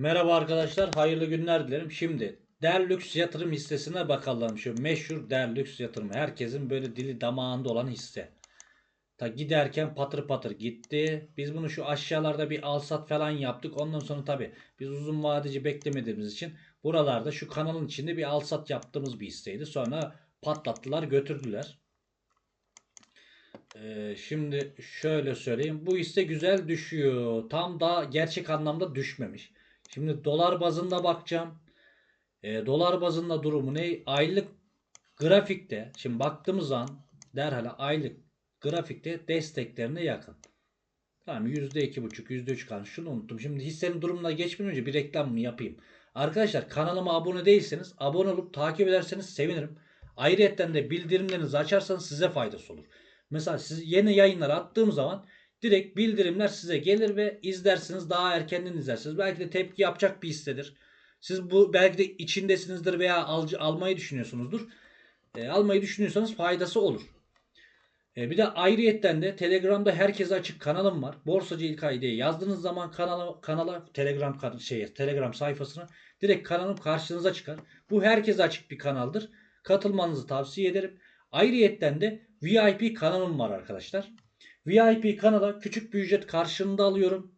Merhaba arkadaşlar, hayırlı günler dilerim. Şimdi Derlüks yatırım hissesine bakalım. Şu meşhur Derlüks yatırım. Herkesin böyle dili damağında olan hisse. Ta giderken patır patır gitti. Biz bunu şu aşağılarda bir alsat falan yaptık. Ondan sonra tabi biz uzun vadeci beklemediğimiz için buralarda şu kanalın içinde bir alsat yaptığımız bir hisseydi. Sonra patlattılar götürdüler. Ee, şimdi şöyle söyleyeyim. Bu hisse güzel düşüyor. Tam da gerçek anlamda düşmemiş. Şimdi dolar bazında bakacağım. E, dolar bazında durumu ne? Aylık grafikte şimdi baktığımız zaman derhal aylık grafikte desteklerine yakın. Tamam %2,5 %3 kan. Şunu unuttum. Şimdi hissenin durumuna geçmeden önce bir reklam mı yapayım? Arkadaşlar kanalıma abone değilseniz abone olup takip ederseniz sevinirim. Ayrıca de bildirimlerinizi açarsanız size faydası olur. Mesela siz yeni yayınlar attığım zaman direkt bildirimler size gelir ve izlersiniz daha erkenden izlersiniz. Belki de tepki yapacak bir hissedir. Siz bu belki de içindesinizdir veya alcı, almayı düşünüyorsunuzdur. E, almayı düşünüyorsanız faydası olur. E, bir de ayrıyetten de Telegram'da herkese açık kanalım var. Borsacı İlkay diye yazdığınız zaman kanala, kanala Telegram şeye, Telegram sayfasına direkt kanalım karşınıza çıkar. Bu herkese açık bir kanaldır. Katılmanızı tavsiye ederim. Ayrıyetten de VIP kanalım var arkadaşlar. VIP kanala küçük bir ücret karşılığında alıyorum.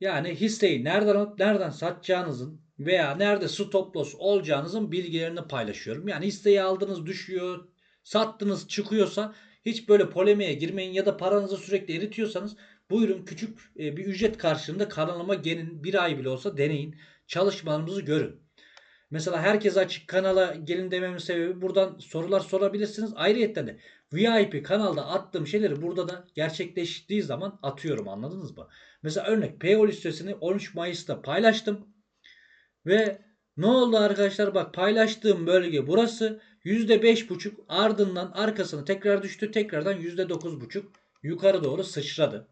Yani hisseyi nereden alıp nereden satacağınızın veya nerede stop loss olacağınızın bilgilerini paylaşıyorum. Yani hisseyi aldınız düşüyor, sattınız çıkıyorsa hiç böyle polemiğe girmeyin ya da paranızı sürekli eritiyorsanız buyurun küçük e, bir ücret karşılığında kanalıma gelin bir ay bile olsa deneyin. Çalışmalarımızı görün. Mesela herkes açık kanala gelin dememin sebebi buradan sorular sorabilirsiniz. Ayrıca de VIP kanalda attığım şeyleri burada da gerçekleştiği zaman atıyorum anladınız mı? Mesela örnek PO listesini 13 Mayıs'ta paylaştım. Ve ne oldu arkadaşlar bak paylaştığım bölge burası %5.5 ardından arkasına tekrar düştü tekrardan %9.5 yukarı doğru sıçradı.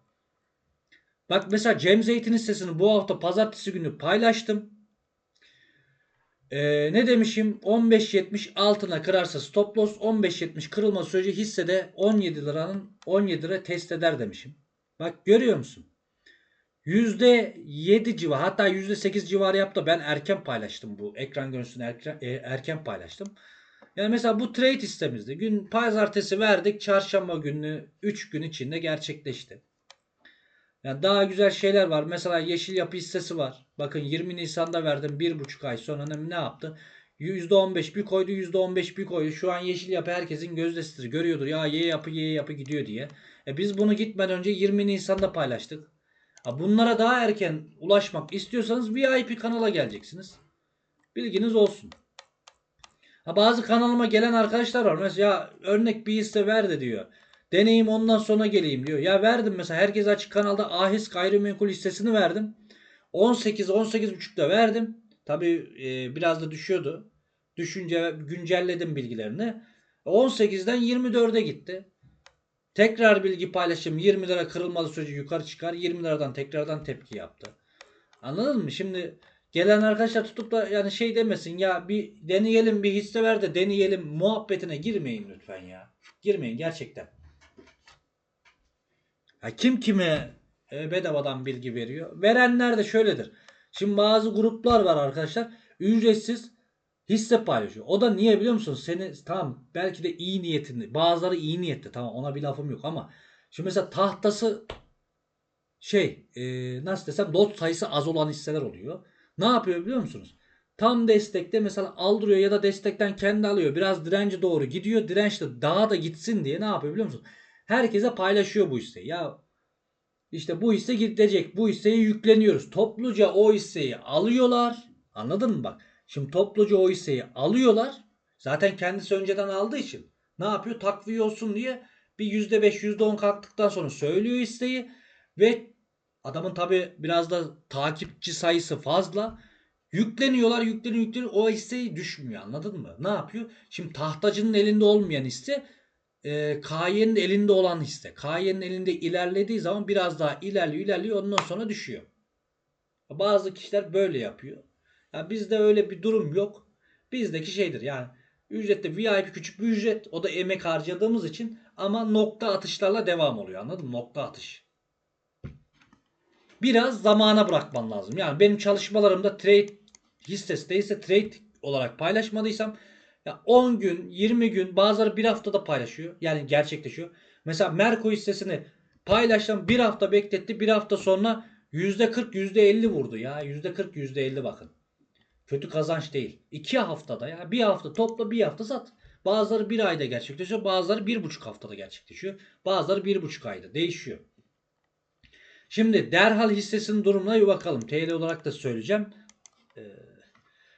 Bak mesela Cem Zeytin hissesini bu hafta pazartesi günü paylaştım. Ee, ne demişim? 15.70 altına kırarsa stop loss 15.70 kırılma süreci hissede 17 liranın 17 lira test eder demişim. Bak görüyor musun? %7 civarı hatta %8 civarı yaptı. Ben erken paylaştım bu ekran görüntüsünü erken, e, erken paylaştım. Yani mesela bu trade hissemizde gün pazartesi verdik çarşamba günü 3 gün içinde gerçekleşti. Yani daha güzel şeyler var. Mesela yeşil yapı hissesi var. Bakın 20 Nisan'da verdim. 1,5 ay sonra ne, yaptı? %15 bir koydu %15 bir koydu. Şu an yeşil yapı herkesin gözdesidir. Görüyordur ya Y yapı Y yapı gidiyor diye. E biz bunu gitmeden önce 20 Nisan'da paylaştık. Bunlara daha erken ulaşmak istiyorsanız VIP kanala geleceksiniz. Bilginiz olsun. Ha bazı kanalıma gelen arkadaşlar var. Mesela örnek bir hisse verdi diyor. Deneyim ondan sonra geleyim diyor. Ya verdim mesela herkes açık kanalda ahis gayrimenkul hissesini verdim. 18 18.5'da verdim. Tabi e, biraz da düşüyordu. Düşünce güncelledim bilgilerini. 18'den 24'e gitti. Tekrar bilgi paylaşım 20 lira kırılmalı süreci yukarı çıkar. 20 liradan tekrardan tepki yaptı. Anladın mı? Şimdi gelen arkadaşlar tutup da yani şey demesin ya bir deneyelim bir hisse ver de deneyelim muhabbetine girmeyin lütfen ya. Girmeyin gerçekten. Ha, kim kime e, bedavadan bilgi veriyor? Verenler de şöyledir. Şimdi bazı gruplar var arkadaşlar. Ücretsiz hisse paylaşıyor. O da niye biliyor musunuz? Seni tamam belki de iyi niyetinde. Bazıları iyi niyetli. Tamam ona bir lafım yok ama şimdi mesela tahtası şey e, nasıl desem lot sayısı az olan hisseler oluyor. Ne yapıyor biliyor musunuz? Tam destekte mesela aldırıyor ya da destekten kendi alıyor. Biraz direnci doğru gidiyor. Dirençte daha da gitsin diye ne yapıyor biliyor musunuz? Herkese paylaşıyor bu hisseyi. Ya işte bu hisse gidecek. Bu hisseye yükleniyoruz. Topluca o hisseyi alıyorlar. Anladın mı bak? Şimdi topluca o hisseyi alıyorlar. Zaten kendisi önceden aldığı için ne yapıyor? Takviye olsun diye bir %5 %10 kalktıktan sonra söylüyor hisseyi ve adamın tabi biraz da takipçi sayısı fazla. Yükleniyorlar yükleniyor yükleniyor o hisseyi düşmüyor anladın mı? Ne yapıyor? Şimdi tahtacının elinde olmayan hisse e, KY'nin elinde olan hisse. KY'nin elinde ilerlediği zaman biraz daha ilerliyor ilerliyor ondan sonra düşüyor. Bazı kişiler böyle yapıyor. Ya bizde öyle bir durum yok. Bizdeki şeydir yani ücrette VIP küçük bir ücret o da emek harcadığımız için ama nokta atışlarla devam oluyor anladın mı? Nokta atış. biraz zamana bırakman lazım. Yani benim çalışmalarımda trade hissesi değilse trade olarak paylaşmadıysam ya 10 gün, 20 gün, bazıları bir haftada paylaşıyor. Yani gerçekleşiyor. Mesela Merko hissesini paylaştım bir hafta bekletti. Bir hafta sonra %40, %50 vurdu ya. %40, %50 bakın. Kötü kazanç değil. 2 haftada ya. Bir hafta topla bir hafta sat. Bazıları bir ayda gerçekleşiyor. Bazıları bir buçuk haftada gerçekleşiyor. Bazıları bir buçuk ayda. Değişiyor. Şimdi derhal hissesinin durumuna bir bakalım. TL olarak da söyleyeceğim. Ee,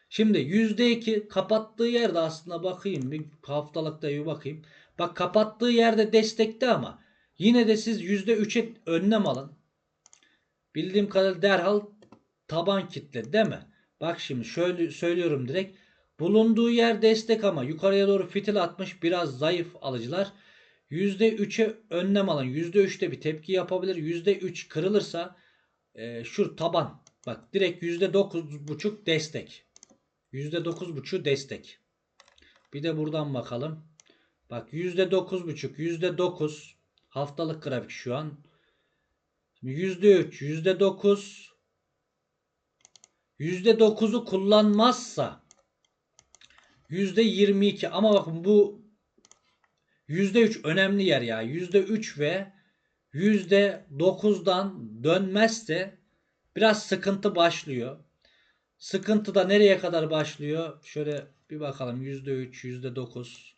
şimdi %2 kapattığı yerde aslında bakayım. Bir haftalıkta bir bakayım. Bak kapattığı yerde destekte ama yine de siz %3'e önlem alın. Bildiğim kadarıyla derhal taban kitle değil mi? Bak şimdi şöyle söylüyorum direkt. Bulunduğu yer destek ama yukarıya doğru fitil atmış biraz zayıf alıcılar. %3'e önlem alın. %3'te bir tepki yapabilir. %3 kırılırsa e, şu taban. Bak direkt %9.5 destek. %9.5 destek. Bir de buradan bakalım. Bak %9.5 %9 haftalık grafik şu an. Şimdi %3 %9 %9'u kullanmazsa %22 ama bakın bu %3 önemli yer ya. %3 ve %9'dan dönmezse biraz sıkıntı başlıyor. Sıkıntı da nereye kadar başlıyor? Şöyle bir bakalım. %3, %9,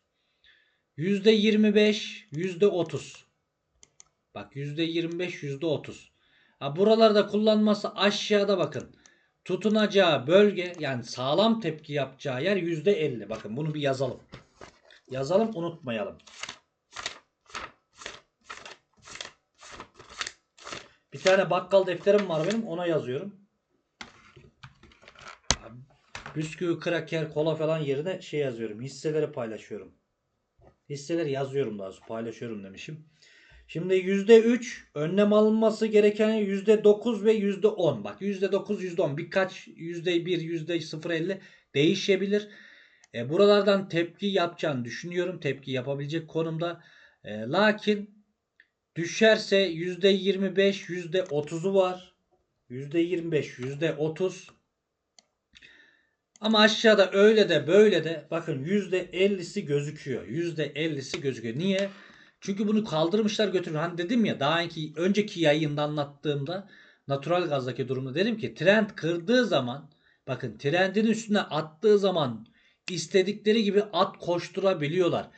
%25, %30. Bak %25, %30. Ha, buralarda kullanması aşağıda bakın. Tutunacağı bölge yani sağlam tepki yapacağı yer %50. Bakın bunu bir yazalım. Yazalım unutmayalım. Bir tane bakkal defterim var benim ona yazıyorum. Bisküvi, kraker, kola falan yerine şey yazıyorum. Hisseleri paylaşıyorum. Hisseleri yazıyorum daha doğrusu paylaşıyorum demişim. Şimdi %3 önlem alınması gereken %9 ve %10. Bak %9 %10 birkaç %1 %0.50 değişebilir. E, buralardan tepki yapacağını düşünüyorum. Tepki yapabilecek konumda. E, lakin düşerse %25 %30'u var. %25 %30 ama aşağıda öyle de böyle de bakın %50'si gözüküyor. %50'si gözüküyor. Niye? Çünkü bunu kaldırmışlar götürmüş. Hani dedim ya daha önceki, önceki yayında anlattığımda natural gazdaki durumda dedim ki trend kırdığı zaman bakın trendin üstüne attığı zaman istedikleri gibi at koşturabiliyorlar.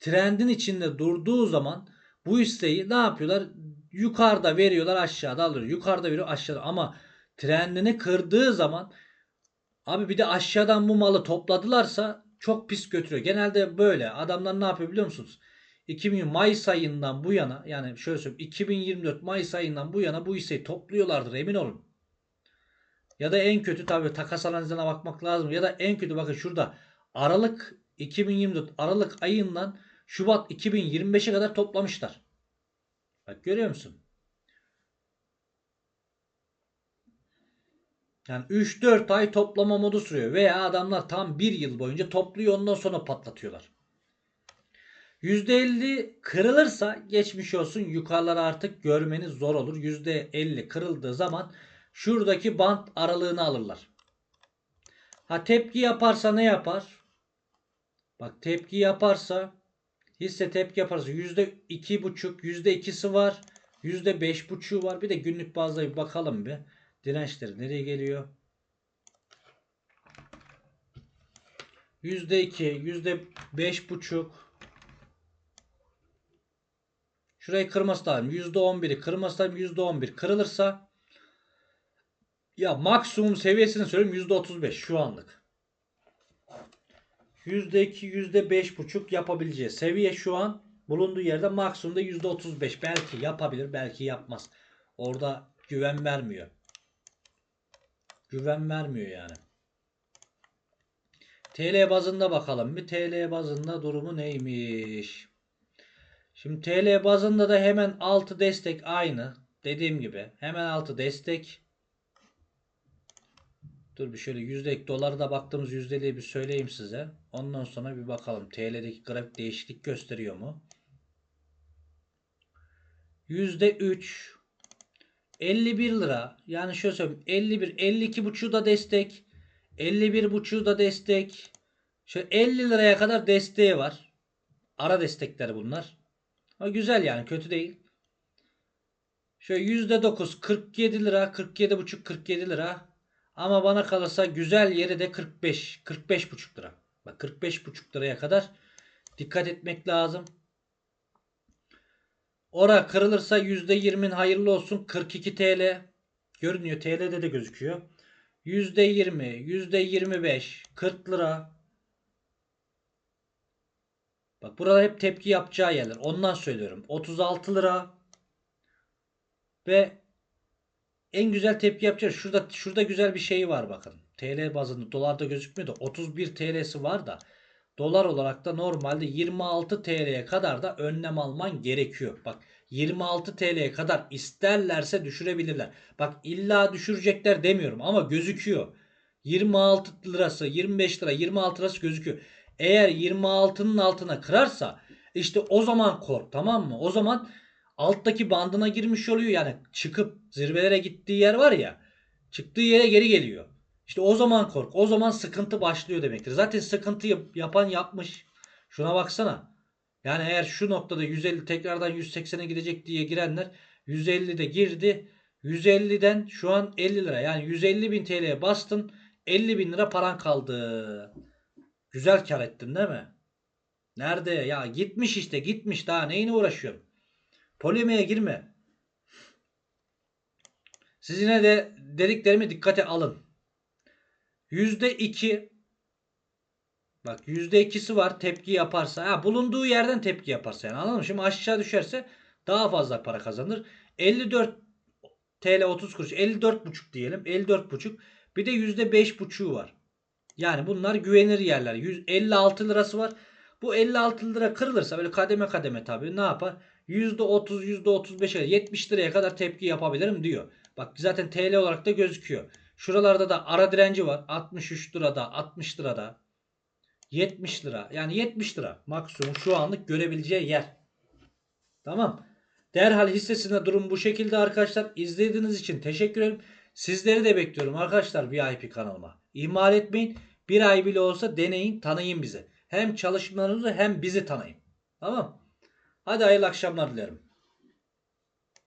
Trendin içinde durduğu zaman bu isteği ne yapıyorlar? Yukarıda veriyorlar aşağıda alıyor. Yukarıda veriyor aşağıda ama trendini kırdığı zaman abi bir de aşağıdan bu malı topladılarsa çok pis götürüyor. Genelde böyle adamlar ne yapıyor biliyor musunuz? 2000 Mayıs ayından bu yana yani şöyle söyleyeyim 2024 Mayıs ayından bu yana bu hisseyi topluyorlardır emin olun. Ya da en kötü tabi takas analizine bakmak lazım. Ya da en kötü bakın şurada Aralık 2024 Aralık ayından Şubat 2025'e kadar toplamışlar. Bak görüyor musun? Yani 3-4 ay toplama modu sürüyor. Veya adamlar tam 1 yıl boyunca topluyor ondan sonra patlatıyorlar. %50 kırılırsa geçmiş olsun yukarıları artık görmeniz zor olur. %50 kırıldığı zaman şuradaki bant aralığını alırlar. Ha tepki yaparsa ne yapar? Bak tepki yaparsa hisse tepki yaparsa %2,5 %2'si var. %5,5'u var. Bir de günlük bazda bir bakalım bir. Dirençleri nereye geliyor? %2, %5,5 Şurayı kırması lazım. %11'i kırması lazım. %11 kırılırsa ya maksimum seviyesini söyleyeyim %35 şu anlık. %2 %5,5 yapabileceği seviye şu an bulunduğu yerde maksimumda %35 belki yapabilir belki yapmaz. Orada güven vermiyor. Güven vermiyor yani. TL bazında bakalım bir TL bazında durumu neymiş? Şimdi TL bazında da hemen altı destek aynı. Dediğim gibi hemen altı destek. Dur bir şöyle yüzdelik doları da baktığımız yüzdeliği bir söyleyeyim size. Ondan sonra bir bakalım TL'deki grafik değişiklik gösteriyor mu? Yüzde üç. 51 lira. Yani şöyle söyleyeyim. 51, 52 buçuğu da destek. 51 buçuğu da destek. Şöyle 50 liraya kadar desteği var. Ara destekler bunlar. Ama güzel yani kötü değil. Şöyle %9 47 lira 47 buçuk 47 lira. Ama bana kalırsa güzel yeri de 45 45 buçuk lira. Bak 45 buçuk liraya kadar dikkat etmek lazım. Ora kırılırsa %20'in hayırlı olsun 42 TL. Görünüyor TL'de de gözüküyor. %20, %25, 40 lira. Bak burada hep tepki yapacağı yerler. Ondan söylüyorum. 36 lira. Ve en güzel tepki yapacağı şurada şurada güzel bir şey var bakın. TL bazında dolarda gözükmüyor da 31 TL'si var da dolar olarak da normalde 26 TL'ye kadar da önlem alman gerekiyor. Bak 26 TL'ye kadar isterlerse düşürebilirler. Bak illa düşürecekler demiyorum ama gözüküyor. 26 lirası, 25 lira, 26 lirası gözüküyor. Eğer 26'nın altına kırarsa işte o zaman kork tamam mı? O zaman alttaki bandına girmiş oluyor yani çıkıp zirvelere gittiği yer var ya çıktığı yere geri geliyor. İşte o zaman kork. O zaman sıkıntı başlıyor demektir. Zaten sıkıntı yap- yapan yapmış. Şuna baksana. Yani eğer şu noktada 150 tekrardan 180'e gidecek diye girenler 150'de girdi. 150'den şu an 50 lira. Yani 150 bin TL'ye bastın. 50 bin lira paran kaldı. Güzel kar ettin değil mi? Nerede? Ya gitmiş işte gitmiş daha neyine uğraşıyorsun? Polemiğe girme. Siz yine de dediklerimi dikkate alın. %2 Bak %2'si var tepki yaparsa. Ha, bulunduğu yerden tepki yaparsa yani anladın mı? Şimdi aşağı düşerse daha fazla para kazanır. 54 TL 30 kuruş 54,5 diyelim. 54,5 bir de %5,5'u var. Yani bunlar güvenilir yerler. 156 lirası var. Bu 56 lira kırılırsa böyle kademe kademe tabii ne yapar? %30 %35'e 70 liraya kadar tepki yapabilirim diyor. Bak zaten TL olarak da gözüküyor. Şuralarda da ara direnci var. 63 lirada 60 lirada 70 lira. Yani 70 lira maksimum şu anlık görebileceği yer. Tamam. Derhal hissesinde durum bu şekilde arkadaşlar. İzlediğiniz için teşekkür ederim. Sizleri de bekliyorum arkadaşlar VIP kanalıma. İhmal etmeyin. Bir ay bile olsa deneyin, tanıyın bizi. Hem çalışmalarınızı hem bizi tanıyın. Tamam. Hadi hayırlı akşamlar dilerim.